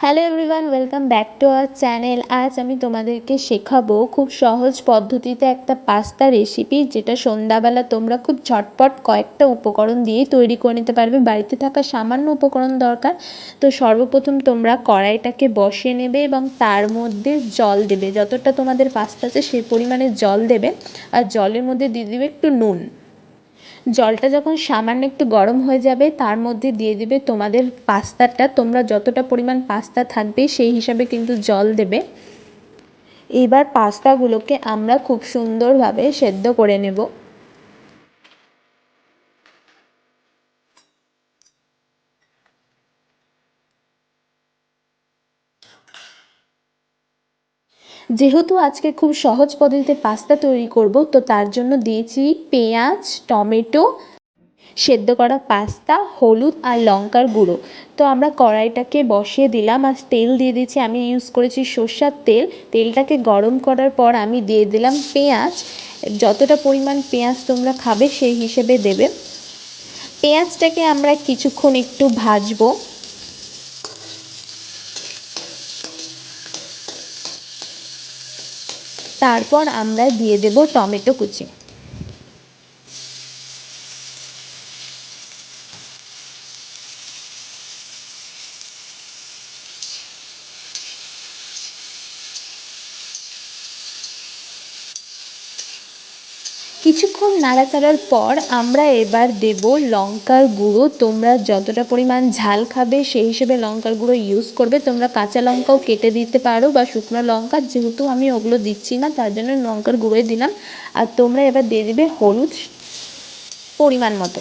Hello everyone welcome back to our channel আজ আমি তোমাদেরকে শেখাবো খুব সহজ পদ্ধতিতে একটা পাস্তা রেসিপি যেটা সন্ধ্যাবেলা তোমরা খুব ঝটপট কয়েকটা উপকরণ দিয়েই তৈরি করে নিতে পারবে। বাড়িতে থাকা সামান্য উপকরণ দরকার। তো সর্বপ্রথম তোমরা কড়াইটাকে বসিয়ে নেবে এবং তার মধ্যে জল দেবে। যতটা তোমাদের পাস্তা আছে সেই পরিমাণে জল দেবে। আর জলের মধ্যে দিয়ে দেবে একটু নুন। জলটা যখন সামান্য একটু গরম হয়ে যাবে, তার মধ্যে দিয়ে দেবে তোমাদের পাস্তাটা। তোমরা যতটা পরিমাণ পাস্তা থাকবে, সেই হিসাবে কিন্তু জল দেবে। এবার পাস্তাগুলোকে আমরা খুব সুন্দরভাবে সেদ্ধ করে নেব। যেহেতু আজকে খুব সহজ পদ্ধতিতে পাস্তা তৈরি করব, তো তার জন্য দিয়েছি পেঁয়াজ, টমেটো, সেদ্ধ করা পাস্তা হলুদ আর লঙ্কার গুঁড়ো। তো আমরা কড়াইটাকে বসিয়ে দিলাম আর তেল দিয়ে দিয়েছি। আমি ইউজ করেছি সর্ষার তেল। তেলটাকে গরম করার পর আমি দিয়ে দিলাম পেঁয়াজ। যতটা পরিমাণ পেঁয়াজ তোমরা খাবে সেই হিসেবে দেবে। পেঁয়াজটাকে আমরা কিছুক্ষণ একটু ভাজবো। তারপর আমরা দিয়ে দেবো টমেটো কুচি। কিছুক্ষণ নাড়াচাড়ার পর আমরা এবার দেব লঙ্কার গুঁড়ো। তোমরা যতটা পরিমাণ ঝাল খাবে সেই হিসেবে লঙ্কার গুঁড়ো ইউজ করবে। তোমরা কাঁচা লঙ্কাও কেটে দিতে পারো বা শুকনো লঙ্কা, যেহেতু আমি ওগুলো দিচ্ছি না, তার জন্য লঙ্কার গুঁড়োই দিলাম। আর তোমরা এবার দিয়ে দেবে হলুদ পরিমাণ মতো।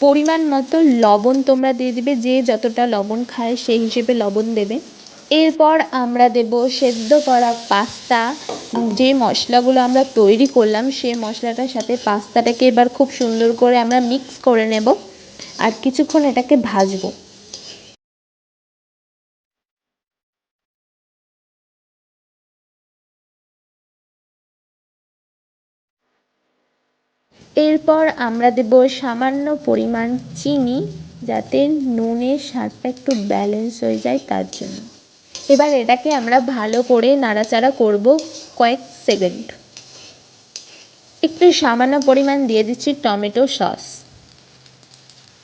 পরিমাণ মতো লবণ তোমরা দিয়ে দিবে, যে যতটা লবণ খায় সেই হিসেবে লবণ দেবে। এরপর আমরা দেব সেদ্ধ করা পাস্তা। যে মশলাগুলো আমরা তৈরি করলাম, সেই মশলাটার সাথে পাস্তাটাকে এবার খুব সুন্দর করে আমরা মিক্স করে নেব আর কিছুক্ষণ এটাকে ভাজবো। এরপর আমরা দেব সামান্য পরিমাণ চিনি যাতে নুনের স্বাদটা একটু ব্যালেন্স হয়ে যায় তার জন্য। এবার এটাকে আমরা ভালো করে নাড়াচাড়া করব কয়েক সেকেন্ড। একটু সামান্য পরিমাণ দিয়ে দিচ্ছি টমেটো সস।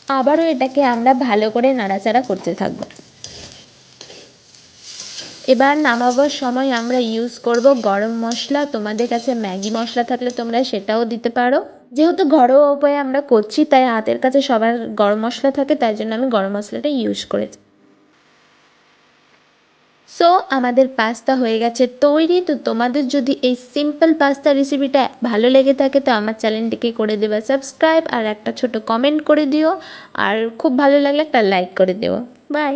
আবারও এটাকে আমরা ভালো করে নাড়াচাড়া করতে থাকব। এবার নামাবার সময় আমরা ইউজ করব গরম মশলা। তোমাদের কাছে ম্যাগি মশলা থাকলে তোমরা সেটাও দিতে পারো। যেহেতু ঘরোয়া উপায়ে আমরা করছি, তাই হাতের কাছে সবার গরম মশলা থাকে, তাই জন্য আমি গরম মশলাটা ইউজ করেছি। সো আমাদের পাস্তা হয়ে গেছে তৈরি। তো তোমাদের যদি এই সিম্পল পাস্তা রেসিপিটা ভালো লেগে থাকে, তো আমার চ্যানেলটিকে করে দেবে। সাবস্ক্রাইব আর একটা ছোট কমেন্ট করে দিও। আর খুব ভালো লাগলে একটা লাইক করে দিও। বাই